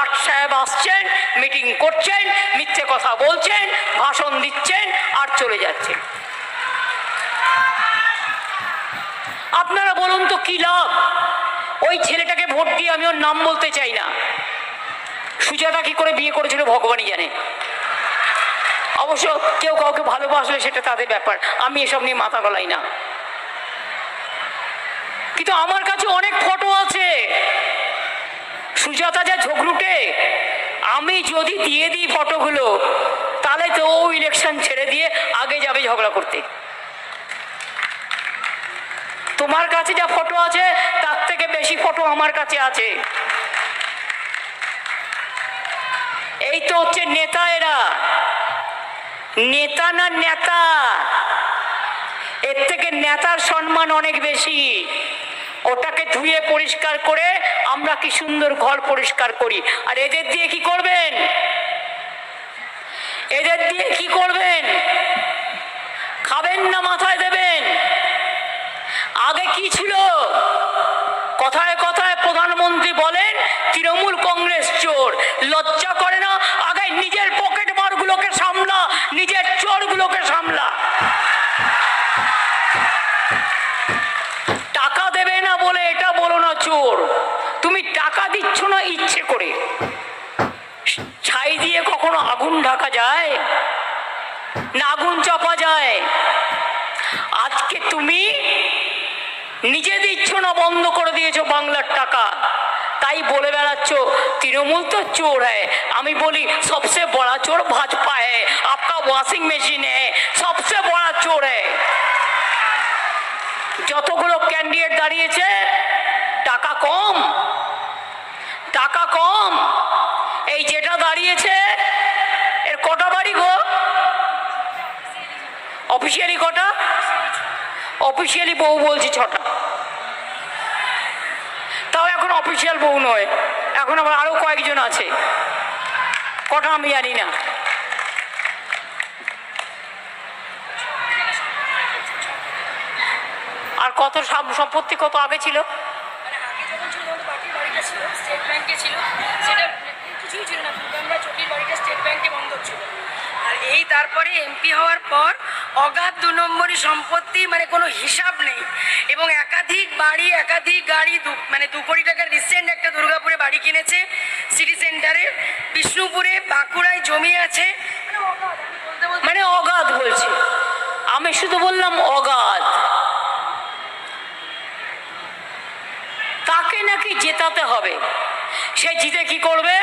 লাট সাহেব আসছেন মিটিং করছেন, মিথ্যে কথা বলছেন, ভাষণ দিচ্ছেন আর চলে যাচ্ছেন। আপনারা বলুন তো কি লাভ? ওই ছেলেটাকে ভোট দিয়ে আমি ওর নাম বলতে চাই না। সুজাতা কি করে বিয়ে করেছিল ভগবানই জানে। অবশ্য কেউ কাউকে ভালোবাসলে সেটা তাদের ব্যাপার, আমি এসব নিয়ে মাথা গলাই না। কিন্তু আমার কাছে অনেক ফটো আছে। সুজাতা যা ঝগড়ুটে, আমি যদি দিয়ে দিই ফটোগুলো, তাহলে তো ও ইলেকশন ছেড়ে দিয়ে আগে যাবে ঝগড়া করতে। তোমার কাছে যা ফটো আছে, তার থেকে বেশি ফটো আমার কাছে আছে। এই তো হচ্ছে নেতা এরা। নেতা না নেতা? এর থেকে নেতার সম্মান অনেক বেশি। ওটাকে ধুয়ে পরিষ্কার করে আমরা কি সুন্দর ঘর পরিষ্কার করি। আর এদের দিয়ে কি করবেন? এদের দিয়ে কি করবেন? খাবেন না মাথায় দেবেন। আগে কি ছিল? কথায় কথায় প্রধানমন্ত্রী বলেন না আগুন চাপা যায়। আজকে তুমি নিজে দিচ্ছ না বন্ধ করে দিয়েছ বাংলার টাকা। তাই বলে বেড়াচ্ছ, তৃণমূল তো চোর হ্যায়। আমি বলি সবসে বড়া চোর ভাজপা হ্যায়। আপকা ওয়াশিং মেশিন হ্যায়। সবসে বড়া চোর হ্যায়। যতগুলো ক্যান্ডিডেট দাঁড়িয়েছে, টাকা কম টাকা কম। এই যেটা দাঁড়িয়েছে, এর কটা বাড়ি গো? অফিসিয়ালি কটা? অফিসিয়ালি বউ বলছি ছটা। তাও এখন অফিসিয়াল বউ নয়। এখন আবার আরও কয়েকজন আছে। কটা আমি জানি না। আর কত সম্পত্তি কত আগে ছিল? মানে ছিল সেটা কিছুই ছিল না আমরা চটির বাড়িটা স্টেট ব্যাংকে বন্ধ ছিল। আর এই তারপরে এমপি হওয়ার পর অগাধ দু নম্বরই সম্পত্তি মানে কোনো হিসাব নেই। এবং একাধিক বাড়ি, একাধিক গাড়ি মানে দু কোটি টাকার রিসেন্ট একটা দুর্গাপুরে বাড়ি কিনেছে সিটি সেন্টারে বিষ্ণুপুরে বাঁকুড়ায় জমি আছে। মানে অগাধ বলছে। আমি শুধু বললাম অগাধ। তাকে নাকি জেতাতে হবে। সে জিতে কি করবে?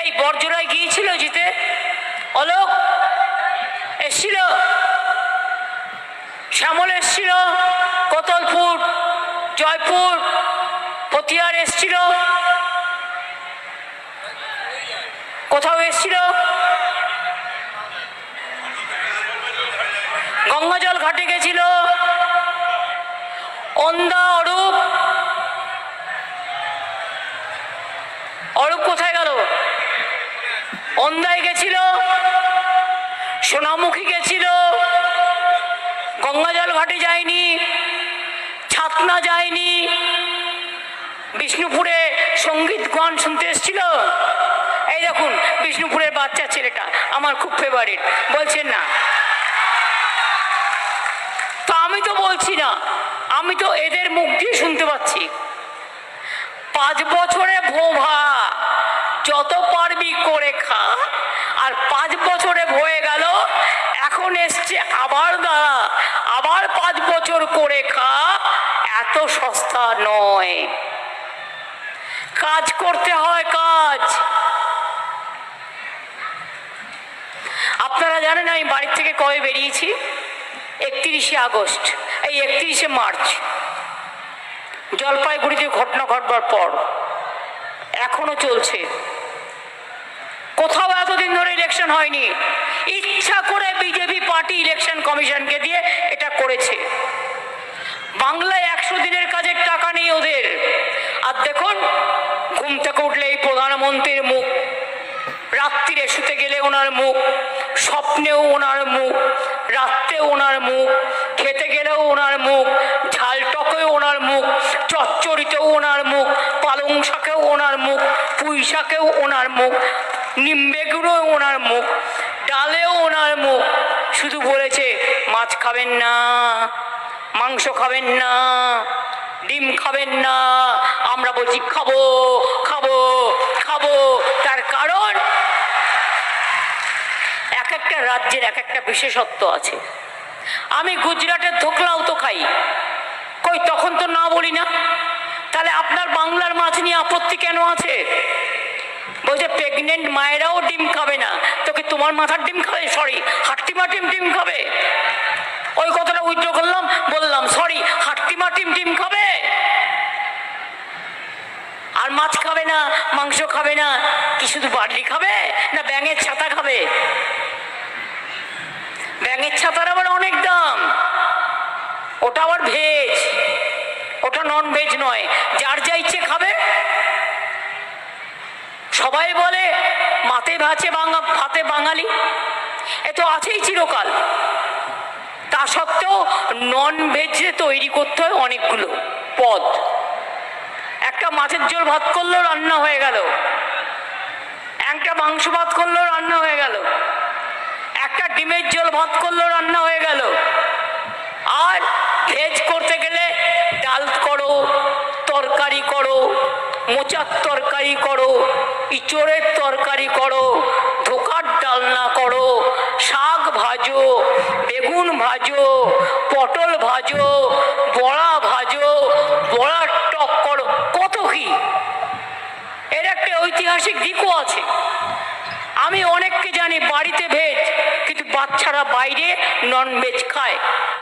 এই বর্জরায় গিয়েছিল জিতে। অলোক এসছিল। শ্যামল এসছিল, কোতলপুর, জয়পুর পতিয়ার এসছিল। কোথাও এসছিল? গঙ্গাজল ঘাটে গেছিল। অন্দা অরূপ সোনামুখী গেছিল। গঙ্গাজল ঘাটে যায়নি, ছাতনা যায়নি। বিষ্ণুপুরে সংগীত গান শুনতে এসেছিল। এই দেখুন, বিষ্ণুপুরের বাচ্চা ছেলেটা, আমার খুব ফেভারিট বলছেন না। তো আমি তো বলছি না, আমি তো এদের মুখ দিয়ে শুনতে পাচ্ছি। পাঁচ বছরে ভোভা, যত পারবি করে খা, আর পাঁচ বছরে হয়ে গেল এখন এসছে আবার দাঁড়া আবার পাঁচ বছর করে খা এত সস্তা নয়। কাজ করতে হয় কাজ। আপনারা জানেন আমি বাড়ির থেকে কবে বেরিয়েছি? একত্রিশে আগস্ট, এই একত্রিশে মার্চ। জলপাইগুড়িতে ঘটনা ঘটবার পর, এখনও চলছে। কোথাও এতদিন ধরে ইলেকশন হয়নি। ইচ্ছা করে বিজেপি পার্টি ইলেকশন কমিশনকে দিয়ে এটা করেছে। বাংলায় একশো দিনের কাজের টাকা নেই ওদের। আর দেখুন, ঘুম থেকে উঠলে এই প্রধানমন্ত্রীর মুখ, রাত্রিরে শুতে গেলে ওনার মুখ, স্বপ্নেও ওনার মুখ, রাত্রেও ওনার মুখ, খেতে গেলেও ওনার মুখ ঝাল টকেও ওনার মুখ, চচ্চড়িতেও ওনার মুখ পালং শাকেও ওনার মুখ পুঁই শাকেও ওনার মুখ নিম বেগুনেও ওনার মুখ, ডালেও ওনার মুখ। শুধু বলেছে, মাছ খাবেন না। মাংস খাবেন না, ডিম খাবেন না, আমরা বলছি খাব খাব খাব। তার কারণ এক একটা রাজ্যের এক একটা বিশেষত্ব আছে। আমি গুজরাটের ধোকলাও তো খাই। কই, তখন তো না বলি না? তাহলে আপনার বাংলার মাছ নিয়ে আপত্তি কেন আছে? বলছে প্রেগনেন্ট মায়েরাও ডিম খাবে না। তোকে তোমার মাথার ডিম খাবে? সরি হাট্টিমা ডিম ডিম খাবে? ওই করলাম, বললাম সরি হাট্টিমা ডিম ডিম খাবে? আর মাছ খাবে না, মাংস খাবে না, কি শুধু বার্লি খাবে না ব্যাঙের ছাতা খাবে? ব্যাঙের ছাতার আবার অনেক দাম। ওটা আবার ভেজ। ওটা নন ভেজ নয়। যার যা ইচ্ছে খাবে। সবাই বলে, মাতে ভাতে ভাতে বাঙালি? এ তো আছেই চিরকাল। তা সত্ত্বেও নন ভেজে তৈরি করতে হয় অনেকগুলো পদ। একটা মাছের ঝোল ভাত করলেও রান্না হয়ে গেল। একটা মাংস ভাত করলেও রান্না হয়ে গেল। একটা ডিমের ঝোল ভাত করলেও রান্না হয়ে গেল। আর ভেজ করতে গেলে ডাল করো, তরকারি করো, মোচার তরকারি করো, ইচড়ের তরকারি করো, ধোকার ডালনা করো। শাক ভাজো, বেগুন ভাজো, পটল ভাজো, বড়া ভাজো, বড়ার টক করো, কত কি? এর একটা ঐতিহাসিক দিকও আছে। আমি অনেককে জানি বাড়িতে ভেজ, কিন্তু বাচ্চারা বাইরে নন ভেজ খায়।